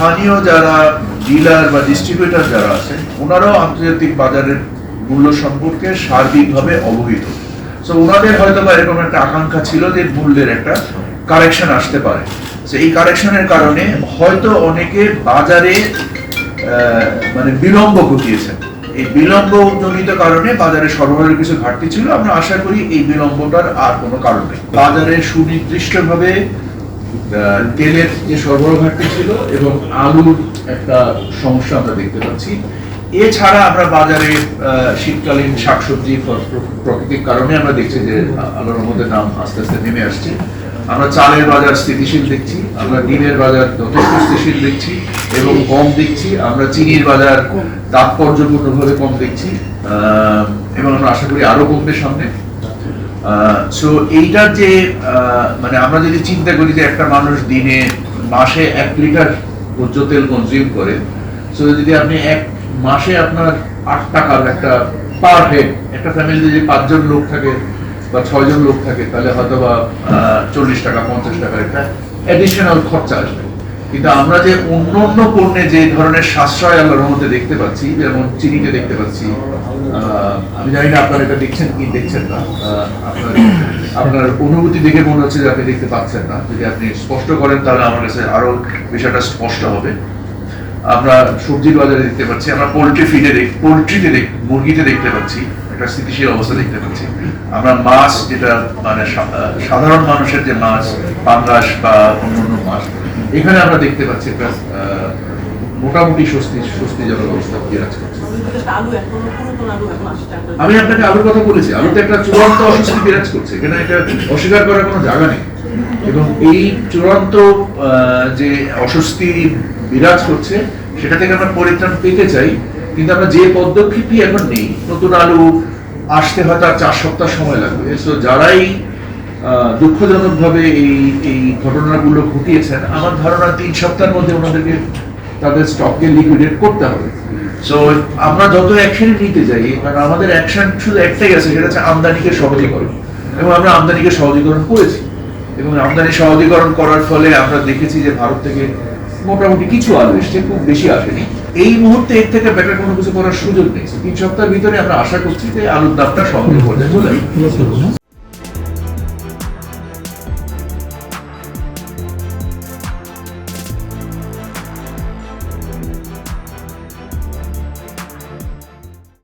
স্থানীয় যারা ডিলার বা ডিস্ট্রিবিউটর যারা আছেন, ওনারাও আন্তর্জাতিক বাজারের মূল্য সম্পর্কে সার্বিকভাবে অবহিত। সো ওনাদের হয়তো বা এরকম একটা আকাঙ্ক্ষা ছিল যে মূল্যের একটা কারেকশন আসতে পারে। তো এই কারেকশনের কারণে হয়তো অনেকে বাজারে মানে বিলম্ব ঘটিয়েছেন। এই বিলম্ব জনিত কারণে বাজারে সরবরাহের কিছু ঘাটতি ছিল। আমরা আশা করি এই বিলম্বটার আর কোনো কারণ নেই। বাজারে সুনির্দিষ্টভাবে তেলের যে সরবরাহ ঘাটতি ছিল এবং আলুর একটা সমস্যা আমরা দেখতে পাচ্ছি। এছাড়া আমরা বাজারে শীতকালীন শাকসবজি ফল- প্র- প্রাকৃতিক কারণে আমরা দেখছি যে আলুর মধ্যে দাম আস্তে আস্তে নেমে আসছে। আমরা চালের বাজার স্থিতিশীল দেখছি, আমরা ডিমের বাজার যথেষ্ট স্থিতিশীল দেখছি এবং কম দেখছি, আমরা চিনির বাজার তাৎপর্যপূর্ণভাবে কম দেখছি এবং আমরা আশা করি আরও কমবে সামনে। সো এইটার যে মানে আমরা যদি চিন্তা করি যে একটা মানুষ দিনে, মাসে এক লিটার ভোজ্য তেল কনজিউম করে সো যদি আপনি এক মাসে আপনার আট টাকার একটা পার হেড একটা ফ্যামিলিতে যদি পাঁচজন লোক থাকে বা ছয়জন লোক থাকে, তাহলে হয়তো বা চল্লিশ টাকা, পঞ্চাশ টাকার একটা অ্যাডিশনাল খরচা আসবে। কিন্তু আমরা যে অন্য অন্য পণ্যে যে ধরনের সাশ্রয় আল্লাহর মধ্যে দেখতে পাচ্ছি, যেমন চিনিতে দেখতে পাচ্ছি আমি জানি না আপনারা এটা দেখছেন কি দেখছেন না আপনার আপনার অনুভূতি দেখে মনে হচ্ছে যে আপনি দেখতে পাচ্ছেন না। যদি আপনি স্পষ্ট করেন, তাহলে আমার কাছে আরও বিষয়টা স্পষ্ট হবে। আমরা সবজির বাজারে দেখতে পাচ্ছি, আমরা পোলট্রি ফিডে দেখ, পোলট্রিতে দেখ, মুরগিতে দেখতে পাচ্ছি, একটা স্থিতিশীল অবস্থা দেখতে পাচ্ছি। আমরা মাছ যেটা মানে সাধারণ মানুষের যে মাছ, পাঙ্গাস বা অন্য অন্য মাছ এখানে আমরা দেখতে পাচ্ছি একটা মোটামুটি স্বস্তি, স্বস্তিজনক অবস্থা আশি টাকা আমি আপনাকে আলুর কথা বলেছি আলুতে একটা চূড়ান্ত অস্বস্তি বিরাজ করছে, এখানে এটা অস্বীকার করার কোনো জায়গা নেই। এবং এই চূড়ান্ত যে অস্বস্তি বিরাজ করছে, সেটা থেকে আমরা পরিত্রাণ পেতে চাই, কিন্তু আমরা যে পদক্ষেপই এখন নেই, নতুন আলু আসতে হয়তো আর চার সপ্তাহ সময় লাগবে। তো যারাই দুঃখজনকভাবে এই এই ঘটনাগুলো ঘটিয়েছেন। আমার ধারণা তিন সপ্তাহের মধ্যে ওনাদেরকে তাদের স্টককে লিকুইডেট করতে হবে। সো আমরা যত অ্যাকশন নিতে যাই, কারণ আমাদের অ্যাকশন শুধু একটাই আছে, সেটা হচ্ছে আমদানিকে সহজীকরণ। এবং আমরা আমদানিকে সহজীকরণ করেছি। এবং আমদানি সহজীকরণ করার ফলে আমরা দেখেছি যে ভারত থেকে মোটামুটি কিছু আলু এসছে, খুব বেশি আসেনি। এই মুহূর্তে এর থেকে বেটার কোনো কিছু করার সুযোগ নেই। তিন সপ্তাহের ভিতরে আমরা আশা করছি যে আলুর দামটা সহজে পর্যায়ে চলে